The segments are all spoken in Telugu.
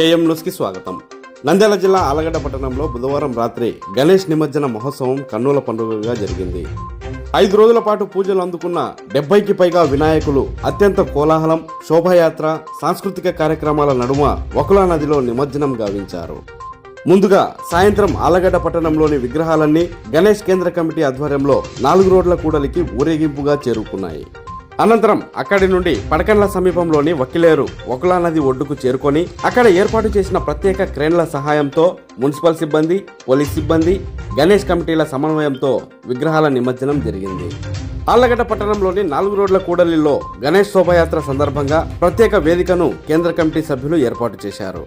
ఏఎం న్యూస్కి స్వాగతం. నంద్యాల జిల్లా ఆలగడ్డ పట్టణంలో బుధవారం రాత్రి గణేష్ నిమజ్జన మహోత్సవం కన్నుల పండుగగా జరిగింది. ఐదు రోజుల పాటు పూజలు అందుకున్న డెబ్బైకి పైగా వినాయకులు అత్యంత కోలాహలం శోభాయాత్ర సాంస్కృతిక కార్యక్రమాల నడుమ వకులా నదిలో నిమజ్జనం గావించారు. ముందుగా సాయంత్రం ఆలగడ్డ పట్టణంలోని విగ్రహాలన్నీ గణేష్ కేంద్ర కమిటీ ఆధ్వర్యంలో నాలుగు రోడ్ల కూడలికి ఊరేగింపుగా చేరుకున్నాయి. అనంతరం అక్కడి నుండి పడకండ్ల సమీపంలోని వకిలేరు ఒకలా నది ఒడ్డుకు చేరుకొని అక్కడ ఏర్పాటు చేసిన ప్రత్యేక క్రేన్ల సహాయంతో మున్సిపల్ సిబ్బంది పోలీస్ సిబ్బంది గణేష్ కమిటీల సమన్వయంతో విగ్రహాల నిమజ్జనం జరిగింది. ఆళ్ళగడ్డ పట్టణంలోని నాలుగు రోడ్ల కూడలిలో గణేష్ శోభాయాత్ర సందర్భంగా ప్రత్యేక వేదికను కేంద్ర కమిటీ సభ్యులు ఏర్పాటు చేశారు.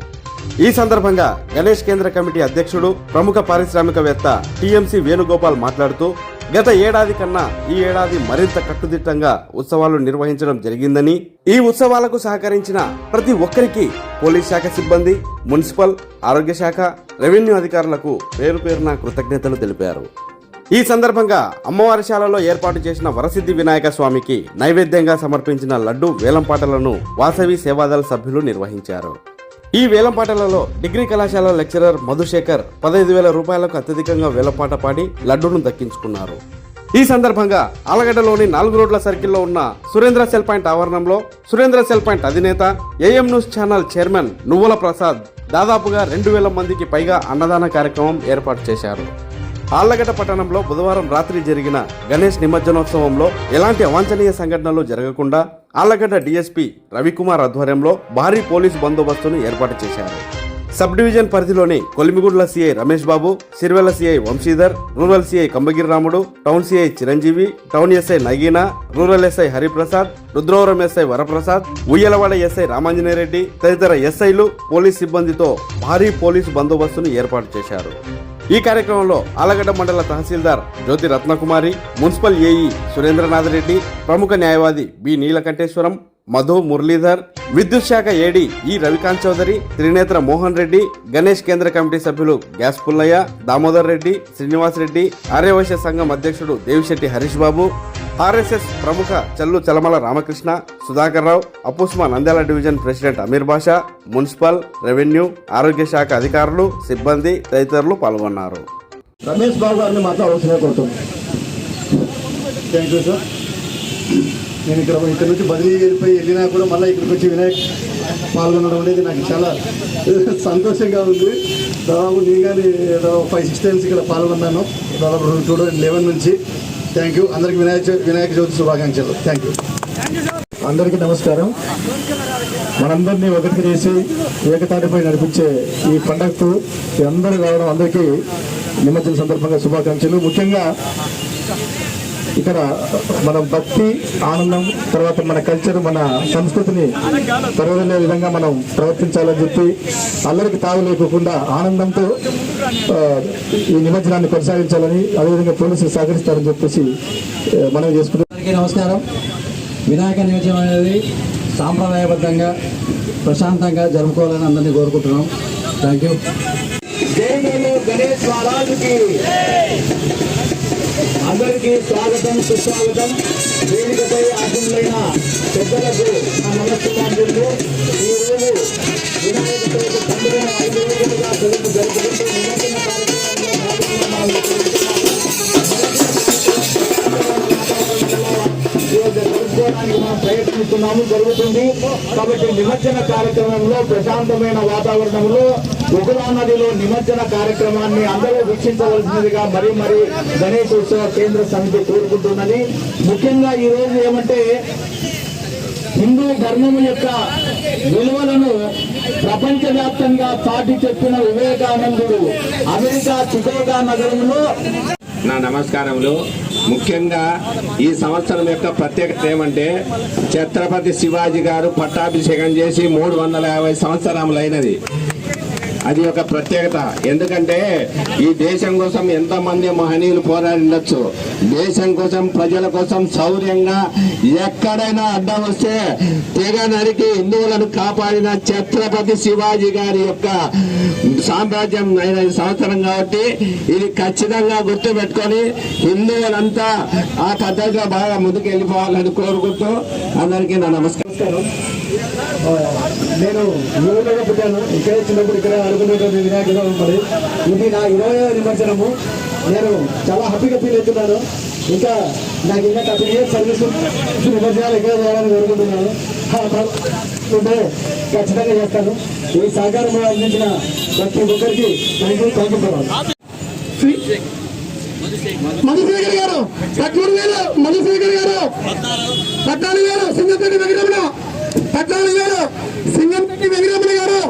ఈ సందర్భంగా గణేష్ కేంద్ర కమిటీ అధ్యక్షుడు ప్రముఖ పారిశ్రామికవేత్త టీఎంసీ వేణుగోపాల్ మాట్లాడుతూ గత ఏడాది కన్నా ఈ ఏడాది మరింత కట్టుదిట్టంగా ఉత్సవాలు నిర్వహించడం జరిగిందని ఈ ఉత్సవాలకు సహకరించిన ప్రతి ఒక్కరికి పోలీస్ శాఖ సిబ్బంది మున్సిపల్ ఆరోగ్య శాఖ రెవెన్యూ అధికారులకు పేరు పేరున కృతజ్ఞతలు తెలిపారు. ఈ సందర్భంగా అమ్మవారి శాలలో ఏర్పాటు చేసిన వరసిద్ధి వినాయక స్వామికి నైవేద్యంగా సమర్పించిన లడ్డు వేలంపాటలను వాసవి సేవాదళ సభ్యులు నిర్వహించారు. ఈ వేలంపాటలలో డిగ్రీ కళాశాల లెక్చరర్ మధుశేఖర్ పదహైదు వేల రూపాయలకు అత్యధికంగా వేలంపాట పాడి లడ్డూను దక్కించుకున్నారు. ఈ సందర్భంగా ఆలగడ్డలోని నాలుగు రోడ్ల సర్కిల్లో ఉన్న సురేంద్ర సెల్ పాయింట్ ఆవరణంలో సురేంద్ర సెల్ పాయింట్ అధినేత AM news channel chairman Nuvvula Prasad దాదాపుగా రెండు వేల మందికి పైగా అన్నదాన కార్యక్రమం ఏర్పాటు చేశారు. ఆళ్ళగడ్డ పట్టణంలో బుధవారం రాత్రి జరిగిన గణేష్ నిమజ్జనోత్సవంలో ఎలాంటి అవాంఛనీయ సంఘటనలు జరగకుండా ఆళ్ళగడ్డ డీఎస్పీ రవికుమార్ ఆధ్వర్యంలో భారీ పోలీసు బందోబస్తును ఏర్పాటు చేశారు. సబ్ డివిజన్ పరిధిలోని Kolimigundla CI Ramesh Babu Sirivella CI Vamsidhar rural CI Kambagiri Ramudu town CI Chiranjeevi town SI Nagina rural SI Hariprasad Rudravaram SI Varaprasad Uyyalawada SI Ramanjaneya Reddy తదితర ఎస్ఐలు పోలీస్ సిబ్బందితో భారీ పోలీసు బందోబస్తును ఏర్పాటు చేశారు. ఈ కార్యక్రమంలో ఆలగడ్డ మండల తహసీల్దార్ జ్యోతి రత్నకుమారి మున్సిపల్ ఏఈ సురేంద్రనాథ్ రెడ్డి ప్రముఖ న్యాయవాది బి నీలకంఠేశ్వరం మధు మురళీధర్ విద్యుత్ శాఖ ఏడి ఈ రవికాంత్ చౌదరి త్రినేత్ర మోహన్ రెడ్డి గణేష్ కేంద్ర కమిటీ సభ్యులు గ్యాస్ పుల్లయ్య దామోదర్ రెడ్డి శ్రీనివాస్ రెడ్డి ఆర్యవైశ్య సంఘం అధ్యక్షుడు దేవిశెట్టి హరీష్ బాబు ఆర్ఎస్ఎస్ ప్రముఖ చల్లు Chalamala Ramakrishna Sudhakar Rao అపుస్మా Nandyal division president Amir Basha municipal revenue ఆరోగ్య శాఖ అధికారులు సిబ్బంది తదితరులు పాల్గొన్నారు. రమేష్ బాబు గారిని మాట్లాడవలసిన కోరుతున్నాను థ్యాంక్ యూ సార్ నేను ఇక్కడ ఇక్కడ నుంచి బదిలీ వెళ్ళిపోయి వెళ్ళినా కూడా మళ్ళీ ఇక్కడికి వచ్చి వినాయక్ పాల్గొనడం అనేది నాకు చాలా సంతోషంగా ఉంది. దాదాపు నేను కానీ ఫైవ్ సిక్స్ టైమ్స్ ఇక్కడ పాల్గొన్నాను. దాదాపు టూ థౌజండ్ లెవెన్ నుంచి. థ్యాంక్ యూ అందరికి వినాయక వినాయక చవితి శుభాకాంక్షలు. థ్యాంక్ యూ అందరికీ నమస్కారం. మనందరినీ ఒకటి చేసి ఏకతాటిపై నడిపించే ఈ పండగకు అందరూ రావడం అందరికీ నిమజ్జన సందర్భంగా శుభాకాంక్షలు. ముఖ్యంగా ఇక్కడ మన భక్తి ఆనందం తర్వాత మన కల్చర్ మన సంస్కృతిని తరవలే విధంగా మనం ప్రవర్తించాలని చెప్పి అల్లరికి తావు లేకోకుండా ఆనందంతో ఈ నిమజ్జనాన్ని కొనసాగించాలని అదేవిధంగా పోలీసులు సహకరిస్తారని చెప్పేసి మనం చేసుకుంటాం అందరికీ నమస్కారం. వినాయక నిమజ్జనం అనేది సాంప్రదాయబద్ధంగా ప్రశాంతంగా జరుపుకోవాలని అందరినీ కోరుకుంటున్నాం. థ్యాంక్ యూ గణేష్ మహారాజుకి అందరికీ స్వాగతం సుస్వాగతం. వేదికపై ఆశులైన పెద్దలకు నా నమస్కారాలు ఈరోజు వినాయక చవితి పండుగను ఐదు రోజులుగా తెలుగు జరుపుకుంటూ నిమజ్జన కార్యక్రమంలో జరుపుకోవడానికి మనం ప్రయత్నిస్తున్నాము జరుగుతుంది. కాబట్టి నిమజ్జన కార్యక్రమంలో ప్రశాంతమైన వాతావరణంలో ఉగులా నదిలో నిమజ్జన కార్యక్రమాన్ని అందరూ వీక్షించవలసినదిగా మరీ మరీ గణేష్ ఉత్సవ కేంద్ర సమితి కోరుకుంటున్నది ముఖ్యంగా ఈ రోజు ఏమంటే హిందూ ధర్మం యొక్క విలువలను ప్రపంచవ్యాప్తంగా చాటి చెప్పిన వివేకానందుడు అమెరికా చికోగా నగరంలో నా నమస్కారములు. ముఖ్యంగా ఈ సంవత్సరం యొక్క ప్రత్యేకత ఏమంటే ఛత్రపతి శివాజీ గారు పట్టాభిషేకం చేసి మూడు వందల యాభై సంవత్సరములైనది. అది ఒక ప్రత్యేకత. ఎందుకంటే ఈ దేశం కోసం ఎంతమంది మహనీయులు పోరాడి దేశం కోసం ప్రజల కోసం శౌర్యంగా ఎక్కడైనా అడ్డం వస్తే తెగ నరికి హిందువులను కాపాడిన ఛత్రపతి శివాజీ గారి యొక్క సామ్రాజ్యం అయిన సంవత్సరం కాబట్టి ఇది ఖచ్చితంగా గుర్తుపెట్టుకొని హిందువులంతా ఆ పద్ధతిలో బాగా ముందుకు వెళ్ళిపోవాలని కోరుకుంటూ అందరికీ నా నమస్కారం. నేను ఊళ్ళోనే పుట్టాను. ఇక్కడే చిన్నప్పుడు ఇక్కడ ఆడుకునేటువంటి వినాయకుడు మరి. ఇది నా ఇరవై నిమజ్జనము. నేను చాలా హ్యాపీగా ఫీల్ అవుతున్నాను. ఇంకా నాకు ఇంకా థర్టీ ఇయర్స్ సర్వీస్ నిమజ్జనాలు ఎక్కువ చేయాలని కోరుకుంటున్నాను. ఉంటే ఖచ్చితంగా చేస్తాను. ఈ సహకారం అందించిన ప్రతి ఒక్కరికి thank you thank you Madhusekhar గారు పద్మూడు వేలు మధుశేఖర్ గారు. పద్నాలుగు వేలు సింగంపేట వెంకటరమణ. పద్నాలుగు వేలు సింగంపేట వెంకటరమణ గారు.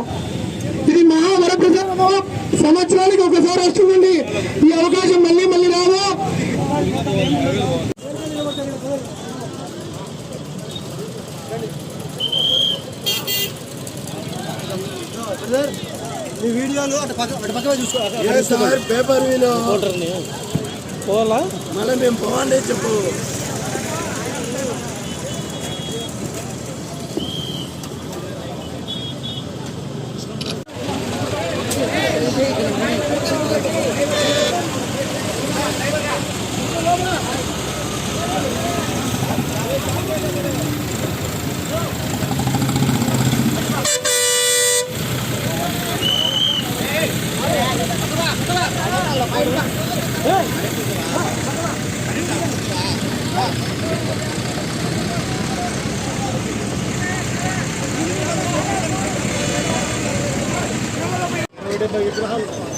ఒకసారి వస్తుందండి. ఈ అవకాశం మళ్ళీ మళ్ళీ రాదు పేపర్ వీలు మళ్ళీ మేము పోవండి చెప్పు. ってなか。